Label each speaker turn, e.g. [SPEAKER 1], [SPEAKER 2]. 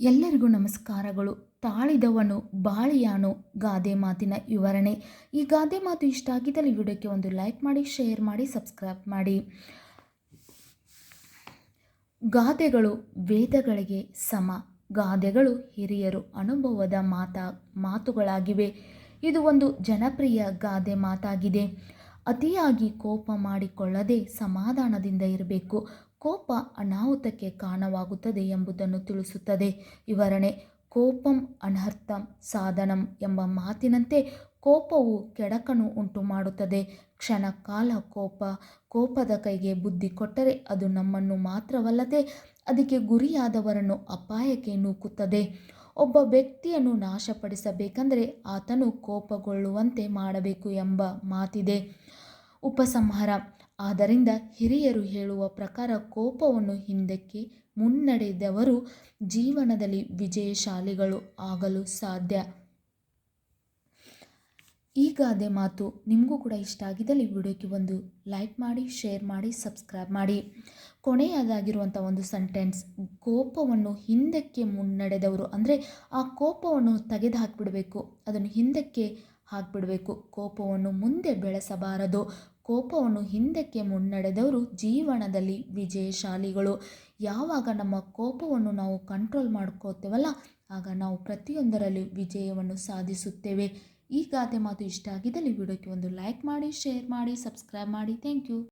[SPEAKER 1] ಎಲ್ಲರಿಗೂ ನಮಸ್ಕಾರಗಳು. ತಾಳಿದವನು ಬಾಳಿಯಾನು ಗಾದೆ ಮಾತಿನ ವಿವರಣೆ. ಈ ಗಾದೆ ಮಾತು ಇಷ್ಟ ಆಗಿದ್ದಲ್ಲಿ ವಿಡಿಯೋಕ್ಕೆ ಒಂದು ಲೈಕ್ ಮಾಡಿ, ಶೇರ್ ಮಾಡಿ, ಸಬ್ಸ್ಕ್ರೈಬ್ ಮಾಡಿ. ಗಾದೆಗಳು ವೇದಗಳಿಗೆ ಸಮ. ಗಾದೆಗಳು ಹಿರಿಯರು ಅನುಭವದ ಮಾತಾ, ಮಾತುಗಳಾಗಿವೆ. ಇದು ಒಂದು ಜನಪ್ರಿಯ ಗಾದೆ ಮಾತಾಗಿದೆ. ಅತಿಯಾಗಿ ಕೋಪ ಮಾಡಿಕೊಳ್ಳದೆ ಸಮಾಧಾನದಿಂದ ಇರಬೇಕು. ಕೋಪ ಅನಾಹುತಕ್ಕೆ ಕಾರಣವಾಗುತ್ತದೆ ಎಂಬುದನ್ನು ತಿಳಿಸುತ್ತದೆ. ವಿವರಣೆ, ಕೋಪಂ ಅನರ್ಥಂ ಸಾಧನಂ ಎಂಬ ಮಾತಿನಂತೆ ಕೋಪವು ಕೆಡಕನ್ನು ಉಂಟು ಮಾಡುತ್ತದೆ ಕ್ಷಣ ಕಾಲ ಕೋಪ, ಕೋಪದ ಕೈಗೆ ಬುದ್ಧಿ ಕೊಟ್ಟರೆ ಅದು ನಮ್ಮನ್ನು ಮಾತ್ರವಲ್ಲದೆ ಅದಕ್ಕೆ ಗುರಿಯಾದವರನ್ನು ಅಪಾಯಕ್ಕೆ ನೂಕುತ್ತದೆ. ಒಬ್ಬ ವ್ಯಕ್ತಿಯನ್ನು ನಾಶಪಡಿಸಬೇಕೆಂದರೆ ಆತನು ಕೋಪಗೊಳ್ಳುವಂತೆ ಮಾಡಬೇಕು ಎಂಬ ಮಾತಿದೆ. ಉಪಸಂಹಾರ. ಆದ್ದರಿಂದ ಹಿರಿಯರು ಹೇಳುವ ಪ್ರಕಾರ ಕೋಪವನ್ನು ಹಿಂದಕ್ಕೆ ಮುನ್ನಡೆದವರು ಜೀವನದಲ್ಲಿ ವಿಜಯಶಾಲಿಗಳು ಆಗಲು ಸಾಧ್ಯ. ಈ ಗಾದೆ ಮಾತು ನಿಮಗೂ ಕೂಡ ಇಷ್ಟ ಆಗಿದ್ದಲ್ಲಿ ವಿಡಿಯೋಕ್ಕೆ ಒಂದು ಲೈಕ್ ಮಾಡಿ, ಶೇರ್ ಮಾಡಿ, ಸಬ್ಸ್ಕ್ರೈಬ್ ಮಾಡಿ. ಕೊನೆಯದಾಗಿರುವಂಥ ಒಂದು ಸೆಂಟೆನ್ಸ್, ಕೋಪವನ್ನು ಹಿಂದಕ್ಕೆ ಮುನ್ನಡೆದವರು, ಅಂದರೆ ಆ ಕೋಪವನ್ನು ತೆಗೆದು ಹಾಕಿಬಿಡಬೇಕು ಅದನ್ನು ಹಿಂದಕ್ಕೆ ಹಾಕಿಬಿಡಬೇಕು. ಕೋಪವನ್ನು ಮುಂದೆ ಬೆಳೆಸಬಾರದು. ಕೋಪವನ್ನು ಹಿಂದಕ್ಕೆ ಮುನ್ನಡೆದವರು ಜೀವನದಲ್ಲಿ ವಿಜಯಶಾಲಿಗಳು. ಯಾವಾಗ ನಮ್ಮ ಕೋಪವನ್ನು ನಾವು ಕಂಟ್ರೋಲ್ ಮಾಡ್ಕೋತೇವಲ್ಲ, ಆಗ ನಾವು ಪ್ರತಿಯೊಂದರಲ್ಲಿ ವಿಜಯವನ್ನು ಸಾಧಿಸುತ್ತೇವೆ. ಈ ಗಾದೆ ಮಾತು ಇಷ್ಟ ಆಗಿದ್ದಲ್ಲಿ ವಿಡಿಯೋಕ್ಕೆ ಒಂದು ಲೈಕ್ ಮಾಡಿ, ಶೇರ್ ಮಾಡಿ, ಸಬ್ಸ್ಕ್ರೈಬ್ ಮಾಡಿ. Thank you.